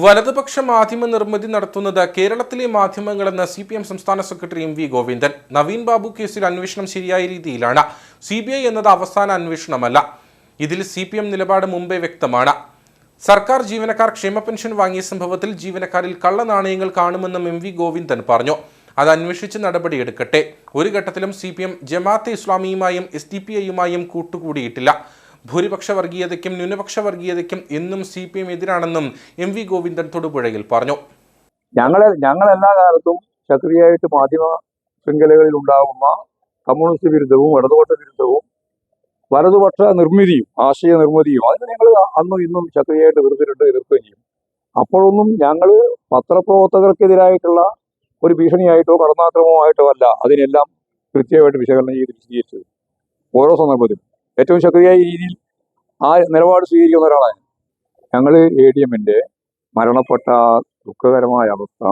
വലതുപക്ഷ മാധ്യമ നിർമ്മിതി നടത്തുന്നത് കേരളത്തിലെ മാധ്യമങ്ങളെന്ന് സി പി എം സംസ്ഥാന secretary M V Govindan. Naveen Babu കേസിൽ അന്വേഷണം ശരിയായ രീതിയിലാണ്. സി ബി ഐ എന്നത് അവസാന അന്വേഷണമല്ല. ഇതിൽ സി പി എം നിലപാട് മുമ്പേ വ്യക്തമാണ്. സർക്കാർ ജീവനക്കാർ ക്ഷേമ പെൻഷൻ വാങ്ങിയ സംഭവത്തിൽ ജീവനക്കാരിൽ കള്ളനാണയങ്ങൾ കാണുമെന്നും എം വി ഗോവിന്ദൻ പറഞ്ഞു. അത് അന്വേഷിച്ച് നടപടിയെടുക്കട്ടെ ഒരു ഘട്ടത്തിലും സി പി എം ജമാഅത്തെ ഇസ്ലാമിയുമായും എസ് ഡി പി ഐയുമായും കൂട്ടുകൂടിയിട്ടില്ല. ഭൂരിപക്ഷ വർഗീയതയ്ക്കും ന്യൂനപക്ഷ വർഗീയതയ്ക്കും എന്നും സി പി എം എതിരാണെന്നും എം വി ഗോവിന്ദൻ തൊടുപുഴയിൽ പറഞ്ഞു. ഞങ്ങളെ ഞങ്ങൾ എല്ലാ കാലത്തും ചക്രിയായിട്ട് മാധ്യമ ശൃംഖലകളിൽ ഉണ്ടാകുന്ന കമ്മ്യൂണിസ്റ്റ് വിരുദ്ധവും ഇടതുപക്ഷ വിരുദ്ധവും വലതുപക്ഷ നിർമ്മിതിയും ആശയ നിർമ്മിതിയും അതിന് ഞങ്ങൾ അന്നും ഇന്നും ചക്രിയായിട്ട് എതിർത്തിട്ടുണ്ട് എതിർക്കുകയും ചെയ്യും. അപ്പോഴൊന്നും ഞങ്ങൾ പത്രപ്രവർത്തകർക്കെതിരായിട്ടുള്ള ഒരു ഭീഷണിയായിട്ടോ കടന്നാക്രമമായിട്ടോ അല്ല അതിനെല്ലാം കൃത്യമായിട്ട് വിശകലനം ചെയ്ത്. വിശദീകരിച്ചത് ഓരോ സന്ദർഭത്തിലും. ഏറ്റവും ശക്തിയായ രീതിയിൽ ആ നിലപാട് സ്വീകരിക്കുന്ന ഒരാളാണ് ഞങ്ങൾ എ ഡി എമ്മിന്റെ മരണപ്പെട്ട ദുഃഖകരമായ അവസ്ഥ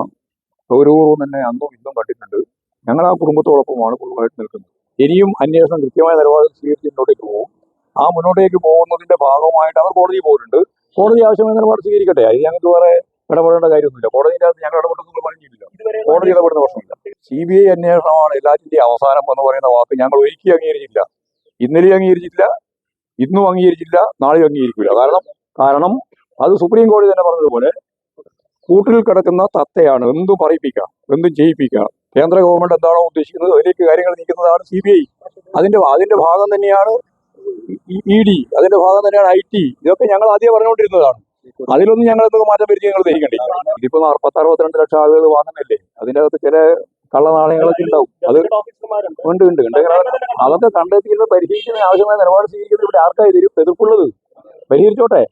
ഗൗരവപൂർവം തന്നെ അന്നും ഇന്നും കണ്ടിട്ടുണ്ട്. ഞങ്ങൾ ആ കുടുംബത്തോടൊപ്പമാണ് കുടുംബമായിട്ട് നിൽക്കുന്നത്. ഇനിയും അന്വേഷണം കൃത്യമായ നിലപാട് സ്വീകരിച്ച് മുന്നോട്ടേക്ക് പോകും. ആ മുന്നോട്ടേക്ക് പോകുന്നതിന്റെ ഭാഗമായിട്ട് അവർ കോടതിയിൽ പോയിട്ടുണ്ട്. കോടതി ആവശ്യമായ നിലപാട് സ്വീകരിക്കട്ടെ. അത് ഞങ്ങൾക്ക് വേറെ ഇടപെടേണ്ട കാര്യമൊന്നുമില്ല. കോടതിയുടെ അകത്ത് ഞങ്ങൾ ഇടപെടുന്ന പറഞ്ഞിട്ടില്ല കോടതി ഇടപെടുന്ന പ്രശ്നമില്ല. സി ബി ഐ അന്വേഷണമാണ് എല്ലാറ്റിന്റെയും അവസാനം എന്ന് പറയുന്ന വാക്ക് ഞങ്ങൾ ഒരിക്കലും അംഗീകരിച്ചില്ല ഇന്നലെയും അംഗീകരിച്ചില്ല ഇന്നും അംഗീകരിച്ചില്ല നാളെയും അംഗീകരിക്കില്ല കാരണം കാരണം അത് സുപ്രീം കോടതി തന്നെ പറഞ്ഞതുപോലെ കൂട്ടിൽ കിടക്കുന്ന തത്തയാണ് എന്തും പറയിപ്പിക്കാം എന്തും ചെയ്യിപ്പിക്കാം. കേന്ദ്ര ഗവൺമെന്റ് എന്താണോ ഉദ്ദേശിക്കുന്നത് അതിലേക്ക് കാര്യങ്ങൾ നീക്കുന്നതാണ് സി ബി ഐ. അതിന്റെ അതിന്റെ ഭാഗം തന്നെയാണ് ഇ ഡി അതിന്റെ ഭാഗം തന്നെയാണ് ഐ ടി. ഇതൊക്കെ ഞങ്ങൾ ആദ്യം പറഞ്ഞുകൊണ്ടിരുന്നതാണ്. അതിലൊന്നും ഞങ്ങൾ എന്തൊക്കെ മാറ്റം വരുത്തി ഞങ്ങൾ ദഹിക്കണ്ടേ ഇതിപ്പോ അറുപത്തി അറുപത്തിരണ്ട് ലക്ഷം ആളുകൾ വാങ്ങുന്നില്ലേ? അതിന്റെ അകത്ത് ചില കള്ളനാണയങ്ങളൊക്കെ ഉണ്ടാവും. അത് ഉണ്ട് ഉണ്ട് ഉണ്ട്. അത് അതൊക്കെ കണ്ടെത്തിയിട്ട് പരിഹരിക്കുന്ന ആവശ്യമായ നിലപാട് സ്വീകരിക്കുന്നത് ഇവിടെ ആർക്കായി തരും എതിർപ്പുള്ളത്? പരിഹരിച്ചോട്ടെ.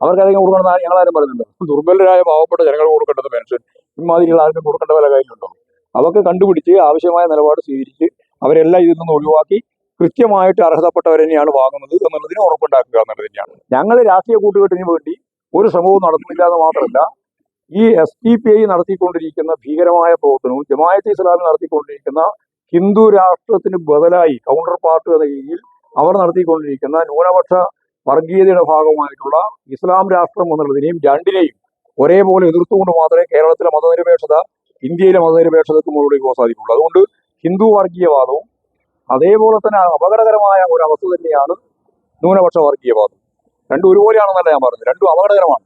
അവർക്ക് അധികം കൊടുക്കണം ഞങ്ങളാരും പറയുന്നുണ്ട് ദുർബലരായ പാവപ്പെട്ട ജനങ്ങൾ കൊടുക്കേണ്ടത് പെൻഷൻ. ഇമാതിരിയുള്ള ആർക്കും കൊടുക്കേണ്ട വില കാര്യമുണ്ടോ അതൊക്കെ കണ്ടുപിടിച്ച് ആവശ്യമായ നിലപാട് സ്വീകരിച്ച് അവരെല്ലാം ഇതിൽ നിന്ന് ഒഴിവാക്കി കൃത്യമായിട്ട് അർഹതപ്പെട്ടവർ തന്നെയാണ് വാങ്ങുന്നത് എന്നുള്ളതിന് ഉറപ്പുണ്ടാക്കുക എന്നുള്ളത് തന്നെയാണ്. ഞങ്ങൾ രാഷ്ട്രീയ കൂട്ടുകെട്ടിന് വേണ്ടി ഒരു ശ്രമവും നടത്തുന്നില്ല എന്ന് മാത്രമല്ല ഈ എസ് ഡി പി ഐ നടത്തിക്കൊണ്ടിരിക്കുന്ന ഭീകരമായ പ്രവർത്തനവും ജമായത്ത് ഇസ്ലാമി നടത്തിക്കൊണ്ടിരിക്കുന്ന ഹിന്ദു രാഷ്ട്രത്തിന് ബദലായി കൗണ്ടർ പാർട്ട് എന്ന രീതിയിൽ അവർ നടത്തിക്കൊണ്ടിരിക്കുന്ന ന്യൂനപക്ഷ വർഗീയതയുടെ ഭാഗമായിട്ടുള്ള ഇസ്ലാം രാഷ്ട്രം എന്നുള്ളതിനെയും രണ്ടിനെയും ഒരേപോലെ എതിർത്തുകൊണ്ട് മാത്രമേ കേരളത്തിലെ മതനിരപേക്ഷത ഇന്ത്യയിലെ മതനിരപേക്ഷതയ്ക്ക് മുകളിലേക്ക് പോകാൻ സാധിക്കുള്ളൂ അതുകൊണ്ട് ഹിന്ദു വർഗീയവാദവും അതേപോലെ തന്നെ അപകടകരമായ ഒരു അവസ്ഥ തന്നെയാണ് ന്യൂനപക്ഷ വർഗീയവാദം. രണ്ടും ഒരുപോലെയാണെന്നല്ല ഞാൻ പറഞ്ഞത്. രണ്ടും അപകടകരമാണ്.